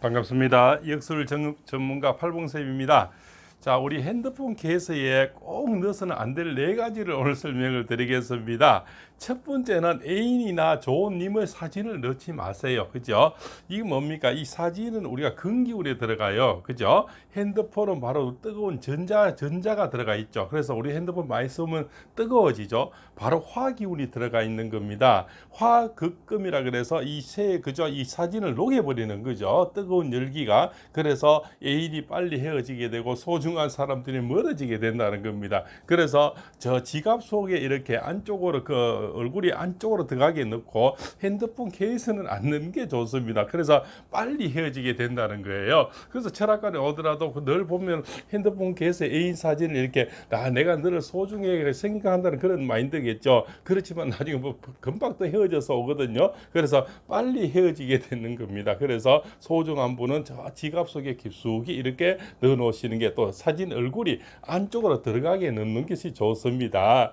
반갑습니다. 역술 전- 전문가 팔봉쌤입니다. 자, 우리 핸드폰 케이스에 꼭 넣어서는 안 될 네 가지를 오늘 설명을 드리겠습니다. 첫 번째는 애인이나 좋은 님의 사진을 넣지 마세요. 그죠? 이게 뭡니까? 이 사진은 우리가 근기운에 들어가요. 그죠? 핸드폰은 바로 뜨거운 전자, 전자가 들어가 있죠. 그래서 우리 핸드폰 많이 쓰면 뜨거워지죠. 바로 화기운이 들어가 있는 겁니다. 화극금이라 그래서 이 새, 그죠? 이 사진을 녹여버리는 거죠. 뜨거운 열기가. 그래서 애인이 빨리 헤어지게 되고 소중 한 사람들이 멀어지게 된다는 겁니다. 그래서 저 지갑 속에 이렇게 안쪽으로 그 얼굴이 안쪽으로 들어가게 넣고 핸드폰 케이스는 안 넣는 게 좋습니다. 그래서 빨리 헤어지게 된다는 거예요. 그래서 철학관에 오더라도 그늘 보면 핸드폰 케이스에 애인 사진을 이렇게 나 내가 너를 소중하게 생각한다는 그런 마인드겠죠. 그렇지만 나중에 뭐 금방 또 헤어져서 오거든요. 그래서 빨리 헤어지게 되는 겁니다. 그래서 소중한 분은 저 지갑 속에 깊숙이 이렇게 넣어 놓으시는 게 또 사진 얼굴이 안쪽으로 들어가게 넣는 것이 좋습니다.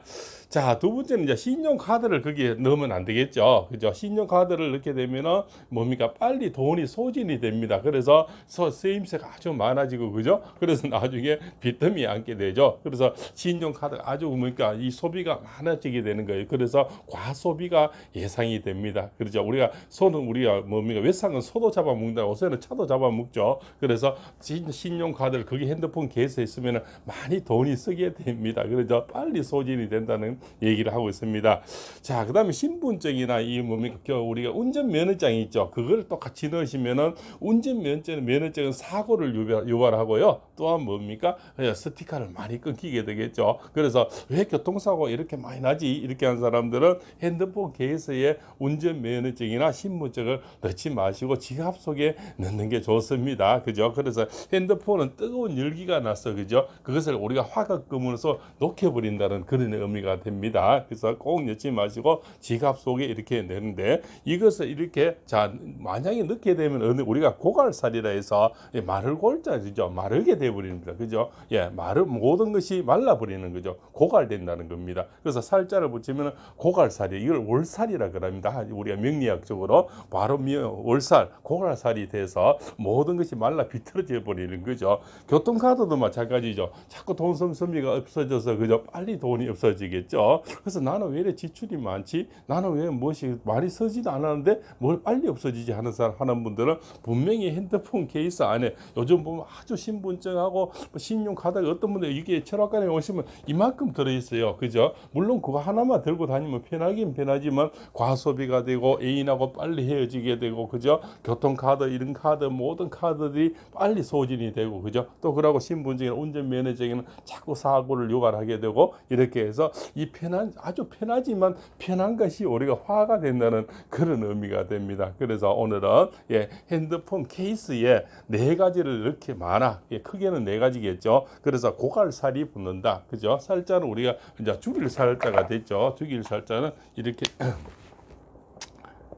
자, 두 번째는 이제 신용카드를 거기에 넣으면 안 되겠죠. 그죠? 신용카드를 넣게 되면은 뭡니까? 빨리 돈이 소진이 됩니다. 그래서 서- 쓰임새가 아주 많아지고, 그죠? 그래서 나중에 빚더미에 앉게 되죠. 그래서 신용카드가 아주 뭡니까? 이 소비가 많아지게 되는 거예요. 그래서 과소비가 예상이 됩니다. 그렇죠. 우리가 소는 우리가 뭡니까? 외상은 소도 잡아먹는다. 요새는 차도 잡아먹죠. 그래서 신- 신용카드를 거기 핸드폰 계좌에 있으면 많이 돈이 쓰게 됩니다. 그래서 빨리 소진이 된다는 얘기를 하고 있습니다. 자, 그 다음에 신분증이나 이 뭡니까? 겨- 우리가 운전 면허장이 있죠. 그걸 또 같이 넣으시면은 운전 면허증 면허증은 사고를 유발, 유발하고요. 또한 뭡니까? 예, 스티커를 많이 끊기게 되겠죠. 그래서 왜 교통사고 이렇게 많이 나지? 이렇게 한 사람들은 핸드폰 케이스에 운전 면허증이나 신분증을 넣지 마시고 지갑 속에 넣는 게 좋습니다. 그죠? 그래서 핸드폰은 뜨거운 열기가 나서 그죠? 그것을 우리가 화각금으로서 녹여버린다는 그런 의미가 됩니다. 그래서 꼭 넣지 마시고 지갑 속에 이렇게 넣는데 이것을 이렇게 자 만약에 넣게 되면 어느 우리가 고갈살이라 해서 예, 마를 골자죠 마르게 돼버립니다. 그죠? 예, 마르 모든 것이 말라버리는 거죠. 고갈된다는 겁니다. 그래서 살자를 붙이면 고갈살이 이걸 월살이라 그럽니다. 우리가 명리학적으로 바로 미- 월살 고갈살이 돼서 모든 것이 말라 비틀어져 버리는 거죠. 교통카드도 마찬가지죠. 자꾸 돈 씀씀이가 없어져서 그죠? 빨리 돈이 없어지겠죠. 그래서 나는 왜 이래 지출이 많지? 나는 왜 무엇이 많이 쓰지도 않았는데 뭘 빨리 없어지지 하는 사람 하는 분들은 분명히 핸드폰 케이스 안에 요즘 보면 아주 신분증하고 뭐 신용카드가 어떤 분들 이게 철학관에 오시면 이만큼 들어 있어요. 그죠? 물론 그거 하나만 들고 다니면 편하긴 편하지만 과소비가 되고 애인하고 빨리 헤어지게 되고 그죠? 교통카드 이런 카드 모든 카드들이 빨리 소진이 되고 그죠? 또 그러고 신분증이나 운전면허증에는 자꾸 사고를 유발하게 되고 이렇게 해서 이 편한 아주 편하지만 편한 것이 우리가 화가 된다는 그런 의미가 됩니다. 그래서 오늘은 예, 핸드폰 케이스에 네 가지를 이렇게 많아 예, 크게는 네 가지겠죠. 그래서 고갈살이 붙는다. 그죠? 살자는 우리가 이제 죽일 살자가 됐죠. 죽일 살자는 이렇게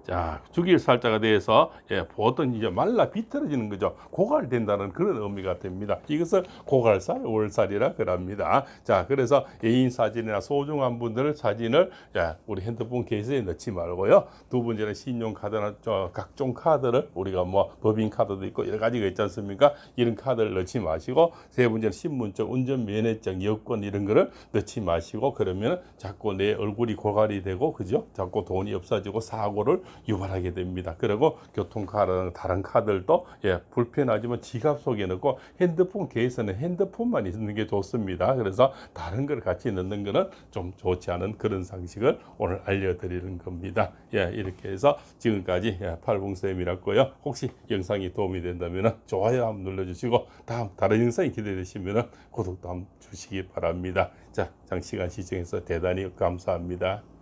자, 죽일 살자가 돼서 예, 보통 이제 말라 비틀어지는 거죠. 고갈된다는 그런 의미가 됩니다. 이것을 고갈살, 월살이라 그럽니다. 자, 그래서 애인 사진이나 소중한 분들 사진을 예, 우리 핸드폰 케이스에 넣지 말고요. 두 번째는 신용카드나 저 각종 카드를 우리가 뭐 법인 카드도 있고 여러 가지가 있지 않습니까? 이런 카드를 넣지 마시고 세 번째는 신분증, 운전면허증, 여권 이런 거를 넣지 마시고 그러면 자꾸 내 얼굴이 고갈이 되고 그죠? 자꾸 돈이 없어지고 사고를 유발하게 됩니다. 그리고 교통카드 다른 카드들도 예, 불편하지만 지갑 속에 넣고 핸드폰 케이스는 핸드폰만 있는 게 좋습니다. 그래서 다른 걸 같이 넣는 거는 좀 좋지 않은 그런 상식을 오늘 알려드리는 겁니다. 예, 이렇게 해서 지금까지 예, 팔봉쌤이랐고요. 혹시 영상이 도움이 된다면 좋아요 한번 눌러주시고 다음 다른 영상이 기대되시면 구독도 한번 주시기 바랍니다. 자, 장시간 시청해서 대단히 감사합니다.